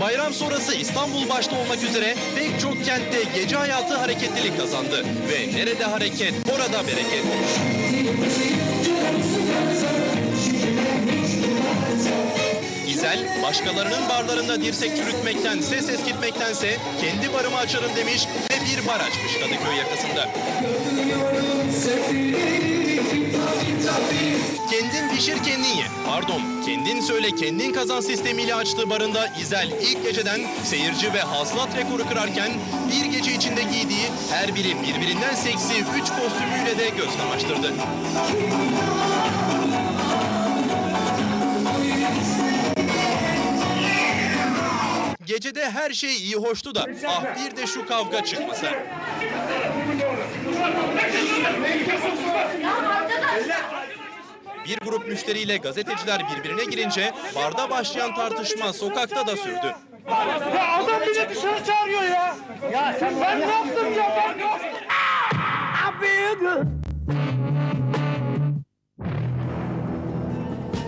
Bayram sonrası İstanbul başta olmak üzere pek çok kentte gece hayatı hareketlilik kazandı. Ve nerede hareket, orada bereket. İzel, başkalarının barlarında dirsek çürütmekten, ses eskitmektense kendi barımı açarım demiş ve bir bar açmış Kadıköy yakasında. Kendin pişir kendin ye. Pardon, kendin söyle kendin kazan sistemiyle açtığı barında İzel ilk geceden seyirci ve hasılat rekoru kırarken bir gece içinde giydiği her biri birbirinden seksi üç kostümüyle de göz kamaştırdı. Gecede her şey iyi hoştu da ah bir de şu kavga çıkmasa. Bir grup müşteriyle gazeteciler birbirine girince barda başlayan tartışma sokakta da sürdü. Ya adam bile dışarı çağırıyor ya. Ya sen ben ne yaptım ya ben ne yaptım?